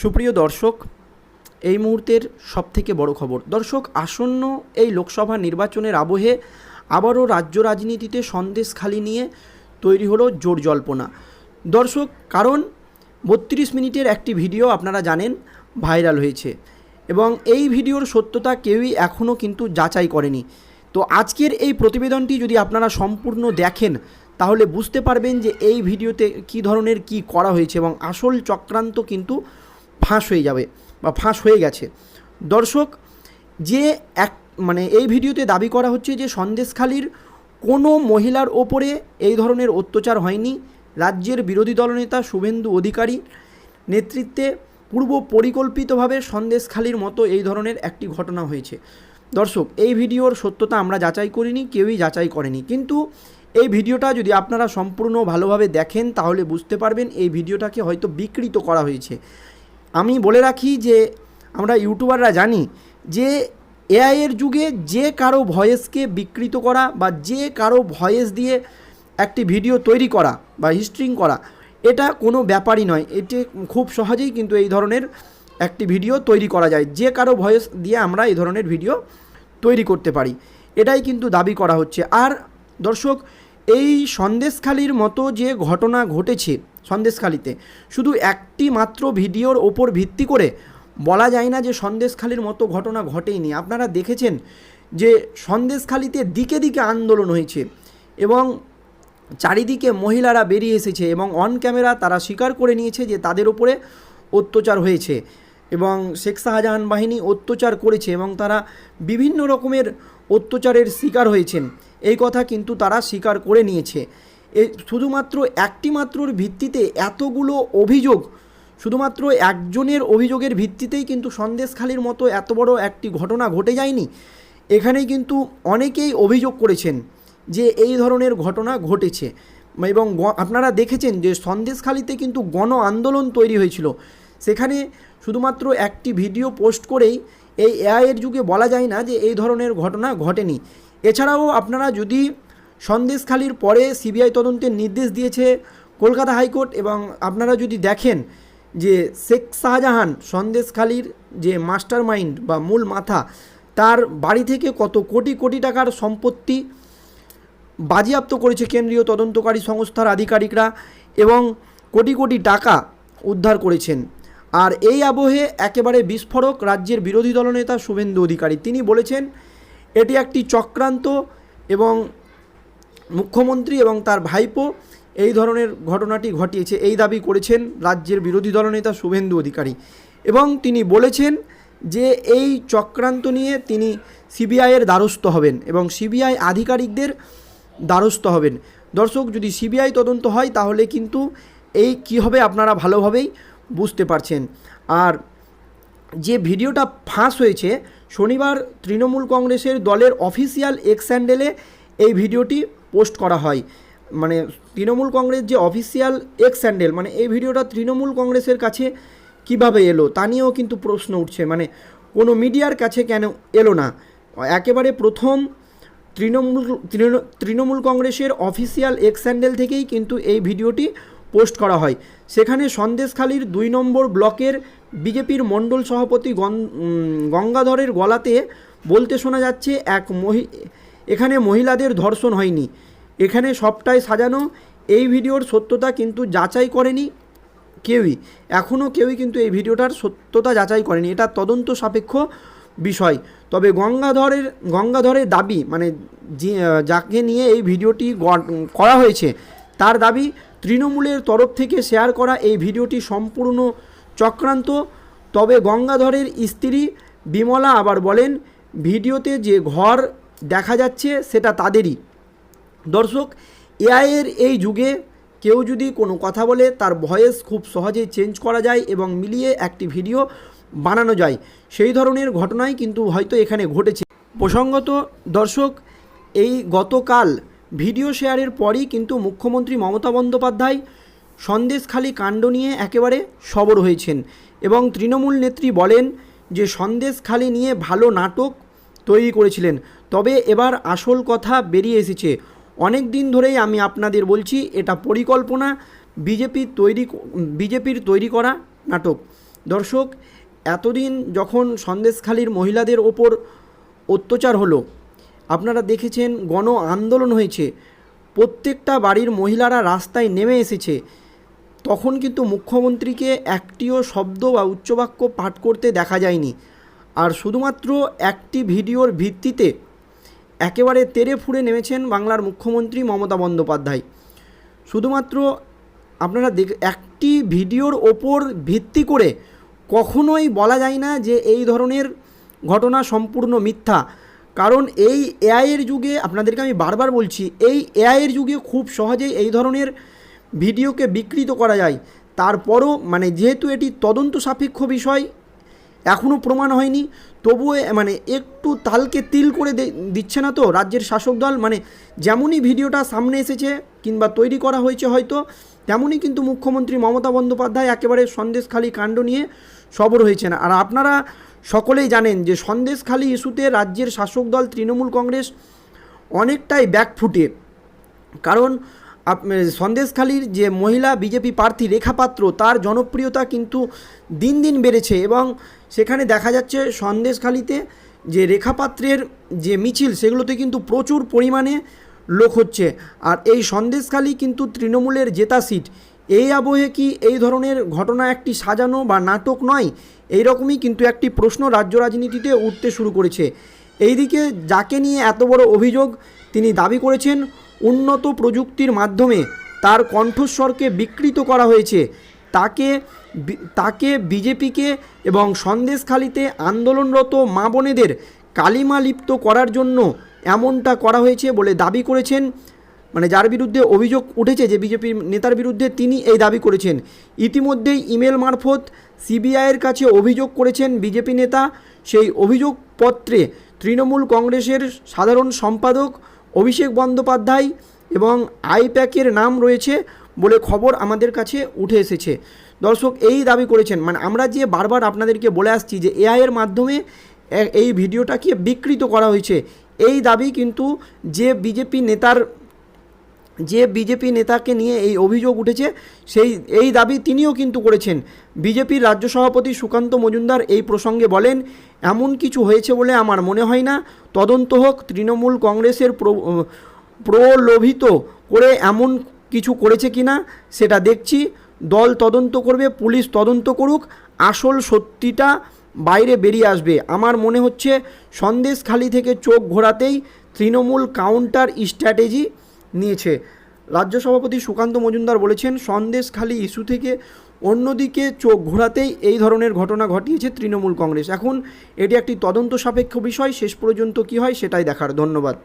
সুপ্রিয় দর্শক, এই মুহূর্তের সবথেকে বড় খবর। দর্শক, আসন্ন এই লোকসভা নির্বাচনের আবহে আবারও রাজ্য রাজনীতিতে সন্দেশখালি নিয়ে তৈরি হলো জোর জল্পনা। দর্শক, কারণ বত্রিশ মিনিটের একটি ভিডিও আপনারা জানেন, ভাইরাল হয়েছে এবং এই ভিডিওর সত্যতা কেউই এখনও কিন্তু যাচাই করেনি। তো আজকের এই প্রতিবেদনটি যদি আপনারা সম্পূর্ণ দেখেন, তাহলে বুঝতে পারবেন যে এই ভিডিওতে কী ধরনের কি করা হয়েছে এবং আসল চক্রান্ত কিন্তু ফাঁস হয়ে যাবে বা ফাঁস হয়ে গেছে। দর্শক, যে এক মানে এই ভিডিওতে দাবি করা হচ্ছে যে সন্দেশখালির কোনো মহিলার ওপরে এই ধরনের অত্যাচার হয়নি। রাজ্যের বিরোধী দলনেতা শুভেন্দু অধিকারী নেতৃত্বে পূর্ব পরিকল্পিতভাবে সন্দেশখালির মতো এই ধরনের একটি ঘটনা হয়েছে। দর্শক, এই ভিডিওর সত্যতা আমরা যাচাই করিনি, কেউই যাচাই করেনি। কিন্তু এই ভিডিওটা যদি আপনারা সম্পূর্ণ ভালোভাবে দেখেন, তাহলে বুঝতে পারবেন এই ভিডিওটাকে হয়তো বিকৃত করা হয়েছে। আমি বলে রাখি যে আমরা ইউটিউবাররা জানি যে এআইয়ের যুগে যে কারও ভয়েসকে বিকৃত করা বা যে কারও ভয়েস দিয়ে একটি ভিডিও তৈরি করা বা হিস্ট্রিং করা, এটা কোনো ব্যাপারই নয়। এটি খুব সহজেই কিন্তু এই ধরনের একটি ভিডিও তৈরি করা যায়। যে কারও ভয়েস দিয়ে আমরা এই ধরনের ভিডিও তৈরি করতে পারি। এটাই কিন্তু দাবি করা হচ্ছে। আর দর্শক, এই সন্দেশখালির মতো যে ঘটনা ঘটেছে সন্দেশখালিতে। শুধু একটি মাত্র ভিডিওর ওপর ভিত্তি করে বলা যায় না যে সন্দেশখালির মতো ঘটনা ঘটেইনি। আপনারা দেখেছেন যে সন্দেশখালিতে দিকে দিকে আন্দোলন হয়েছে এবং চারিদিকে মহিলারা বেরিয়ে এসেছে এবং অন ক্যামেরা তারা স্বীকার করে নিয়েছে যে তাদের ওপরে অত্যাচার হয়েছে এবং শেখ শাহজাহান বাহিনী অত্যাচার করেছে এবং তারা বিভিন্ন রকমের অত্যাচারের শিকার হয়েছেন। এই কথা কিন্তু তারা স্বীকার করে নিয়েছে। এ শুধুমাত্র একটি মাত্রর ভিত্তিতে এতগুলো অভিযোগ, শুধুমাত্র একজনের অভিযোগের ভিত্তিতেই কিন্তু সন্দেশখালির মতো এত বড় একটি ঘটনা ঘটে যায়নি। এখানেই কিন্তু অনেকেই অভিযোগ করেছেন যে এই ধরনের ঘটনা ঘটেছে। এবং আপনারা দেখেছেন যে সন্দেশখালিতে কিন্তু গণ আন্দোলন তৈরি হয়েছিল। সেখানে শুধুমাত্র একটি ভিডিও পোস্ট করেই এই এআইয়ের যুগে বলা যায় না যে এই ধরনের ঘটনা ঘটেনি। এছাড়াও আপনারা যদি সন্দেশখালির পরে সিবিআই তদন্তের নির্দেশ দিয়েছে কলকাতা হাইকোর্ট এবং আপনারা যদি দেখেন যে শেখ শাহজাহান সন্দেশখালির যে মাস্টার মাইন্ড বা মূল মাথা, তার বাড়ি থেকে কত কোটি কোটি টাকার সম্পত্তি বাজেয়াপ্ত করেছে কেন্দ্রীয় তদন্তকারী সংস্থার আধিকারিকরা এবং কোটি কোটি টাকা উদ্ধার করেছেন। আর এই আবহে একেবারে বিস্ফোরক রাজ্যের বিরোধী দলনেতা শুভেন্দু অধিকারী। তিনি বলেছেন, এটি একটি চক্রান্ত এবং মুখ্যমন্ত্রী এবং তার ভাইপো এই ধরনের ঘটনাটি ঘটিয়েছে, এই দাবি করেছেন রাজ্যের বিরোধী দলনেতা শুভেন্দু অধিকারী। এবং তিনি বলেছেন যে এই চক্রান্ত নিয়ে তিনি সিবিআইয়ের দ্বারস্থ হবেন এবং সিবিআই আধিকারিকদের দ্বারস্থ হবেন। দর্শক, যদি সিবিআই তদন্ত হয়, তাহলে কিন্তু এই কী হবে আপনারা ভালোভাবেই বুঝতে পারছেন। আর যে ভিডিওটা ফাঁস হয়েছে, শনিবার তৃণমূল কংগ্রেসের দলের অফিসিয়াল এক্স হ্যান্ডেলে এই ভিডিওটি পোস্ট করা হয়। মানে তৃণমূল কংগ্রেস যে অফিসিয়াল এক্স হ্যান্ডেল মানে এই ভিডিওটা তৃণমূল কংগ্রেসের কাছে কীভাবে এলো তা নিয়েও কিন্তু প্রশ্ন উঠছে। মানে কোনো মিডিয়ার কাছে কেন এলো না? একেবারে প্রথম তৃণমূল তৃণমূল কংগ্রেসের অফিসিয়াল এক্স হ্যান্ডেল থেকেই কিন্তু এই ভিডিওটি পোস্ট করা হয়। সেখানে সন্দেশখালীর দুই নম্বর ব্লকের বিজেপির মণ্ডল সভাপতি গঙ্গাধরের গলাতে বলতে শোনা যাচ্ছে, এক মহি এখানে মহিলাদের ধর্ষণ হয়নি। এখানে সবটাই সাজানো। এই ভিডিওর সত্যতা কিন্তু যাচাই করেনি কেউই। এখনও কেউই কিন্তু এই ভিডিওটার সত্যতা যাচাই করেনি। এটা তদন্ত সাপেক্ষ বিষয়। তবে গঙ্গাধরের গঙ্গাধরের দাবি মানে যাকে নিয়ে এই ভিডিওটি করা হয়েছে, তার দাবি তৃণমূলের তরফ থেকে শেয়ার করা এই ভিডিওটি সম্পূর্ণ চক্রান্ত। তবে গঙ্গাধরের স্ত্রী বিমলা আবার বলেন, ভিডিওতে যে ঘর দেখা যাচ্ছে সেটা তাদেরই। দর্শক এআইয়ের এই যুগে কেউ যদি কোনো কথা বলে, তার ভয়েস খুব সহজেই চেঞ্জ করা যায় এবং মিলিয়ে একটি ভিডিও বানানো যায়। সেই ধরনের ঘটনাই কিন্তু হয়তো এখানে ঘটেছে। প্রসঙ্গত, দর্শক, এই গতকাল ভিডিও শেয়ারের পরই কিন্তু মুখ্যমন্ত্রী মমতা বন্দ্যোপাধ্যায় সন্দেশখালী কাণ্ড নিয়ে একেবারে সবর হয়েছেন এবং তৃণমূল নেত্রী বলেন যে, সন্দেশখালী নিয়ে ভালো নাটক তৈরি করেছিলেন। তবে এবার আসল কথা বেরিয়ে এসেছে। অনেক দিন ধরেই আমি আপনাদের বলছি, এটা পরিকল্পনা বিজেপির তৈরি বিজেপির তৈরি করা নাটক। দর্শক, এতদিন যখন সন্দেশখালীর মহিলাদের ওপর অত্যাচার হলো, আপনারা দেখেছেন গণ আন্দোলন হয়েছে। প্রত্যেকটা বাড়ির মহিলারা রাস্তায় নেমে এসেছে। তখন কিন্তু মুখ্যমন্ত্রীকে একটিও শব্দ বা উচ্চবাক্য পাঠ করতে দেখা যায়নি। আর শুধুমাত্র একটি ভিডিওর ভিত্তিতে একেবারে তেরে ফুড়ে নেমেছেন বাংলার মুখ্যমন্ত্রী মমতা বন্দ্যোপাধ্যায়। শুধুমাত্র আপনারা দেখ, একটি ভিডিওর ওপর ভিত্তি করে কখনোই বলা যায় না যে এই ধরনের ঘটনা সম্পূর্ণ মিথ্যা। কারণ এই এআইয়ের যুগে, আপনাদেরকে আমি বারবার বলছি, এই এআইয়ের যুগে খুব সহজেই এই ধরনের ভিডিওকে বিকৃত করা যায়। তারপরও মানে যেহেতু এটি তদন্ত সাপেক্ষ বিষয় এখনও প্রমাণ হয়নি। তবুও মানে একটু তালকে তিল করে দিচ্ছে না তো রাজ্যের শাসক দল। মানে যেমনই ভিডিওটা সামনে এসেছে কিংবা তৈরি করা হয়েছে হয়তো, তেমনই কিন্তু মুখ্যমন্ত্রী মমতা বন্দ্যোপাধ্যায় একেবারে সন্দেশখালী কাণ্ড নিয়ে সবর হয়েছেন। আর আপনারা সকলেই জানেন যে সন্দেশখালী ইস্যুতে রাজ্যের শাসক দল তৃণমূল কংগ্রেস অনেকটাই ব্যাকফুটে। কারণ সন্দেশখালীর যে মহিলা বিজেপি প্রার্থী রেখা পাত্র তার জনপ্রিয়তা কিন্তু দিন দিন বেড়েছে এবং সেখানে দেখা যাচ্ছে সন্দেশখালিতে যে রেখাপাত্রের যে মিছিল, সেগুলোতে কিন্তু প্রচুর পরিমাণে লোক হচ্ছে। আর এই সন্দেশখালি কিন্তু তৃণমূলের জেতা সিট। এই আবহে কি এই ধরনের ঘটনা একটি সাজানো বা নাটক নয়? এই রকমই কিন্তু একটি প্রশ্ন রাজ্য রাজনীতিতে উঠতে শুরু করেছে। এইদিকে যাকে নিয়ে এত বড় অভিযোগ, তিনি দাবি করেছেন, উন্নত প্রযুক্তির মাধ্যমে তার কণ্ঠস্বরকে বিকৃত করা হয়েছে। তাকে তাকে বিজেপিকে এবং সন্দেশখালিতে আন্দোলনরত মা বোনেদের কালিমা লিপ্ত করার জন্য এমনটা করা হয়েছে বলে দাবি করেছেন। মানে যার বিরুদ্ধে অভিযোগ উঠেছে যে বিজেপির নেতার বিরুদ্ধে তিনি এই দাবি করেছেন। ইতিমধ্যেই ইমেল মারফত সিবিআইয়ের কাছে অভিযোগ করেছেন বিজেপি নেতা। সেই অভিযোগপত্রে তৃণমূল কংগ্রেসের সাধারণ সম্পাদক অভিষেক বন্দ্যোপাধ্যায় এবং আইপ্যাকের নাম রয়েছে বলে খবর আমাদের কাছে উঠে এসেছে। দর্শক, এই দাবি করেছেন মানে আমরা যে বারবার আপনাদেরকে বলে আসছি যে এআইয়ের মাধ্যমে এই ভিডিওটাকে বিকৃত করা হয়েছে, এই দাবি কিন্তু যে বিজেপি নেতার, যে বিজেপি নেতাকে নিয়ে এই অভিযোগ উঠেছে, সেই, এই দাবি তিনিও কিন্তু করেছেন। বিজেপির রাজ্য সভাপতি সুকান্ত মজুমদার এই প্রসঙ্গে বলেন, এমন কিছু হয়েছে বলে আমার মনে হয় না। তদন্ত হোক, তৃণমূল কংগ্রেসের প্রলোভিত করে এমন কিছু করেছে কি না সেটা দেখছি। দল তদন্ত করবে, পুলিশ তদন্ত করুক, আসল সত্যিটা বাইরে বেরিয়ে আসবে। আমার মনে হচ্ছে সন্দেশখালি থেকে চোখ ঘোরাতেই তৃণমূল কাউন্টার স্ট্র্যাটেজি নিয়েছে। রাজ্য সভাপতি সুকান্ত মজুমদার বলেছেন সন্দেশখালি ইস্যু থেকে অন্যদিকে চোখ ঘোরাতেই এই ধরনের ঘটনা ঘটিয়েছে তৃণমূল কংগ্রেস। এখন এটি একটি তদন্ত সাপেক্ষ বিষয়, শেষ পর্যন্ত কী হয় সেটাই দেখার। ধন্যবাদ।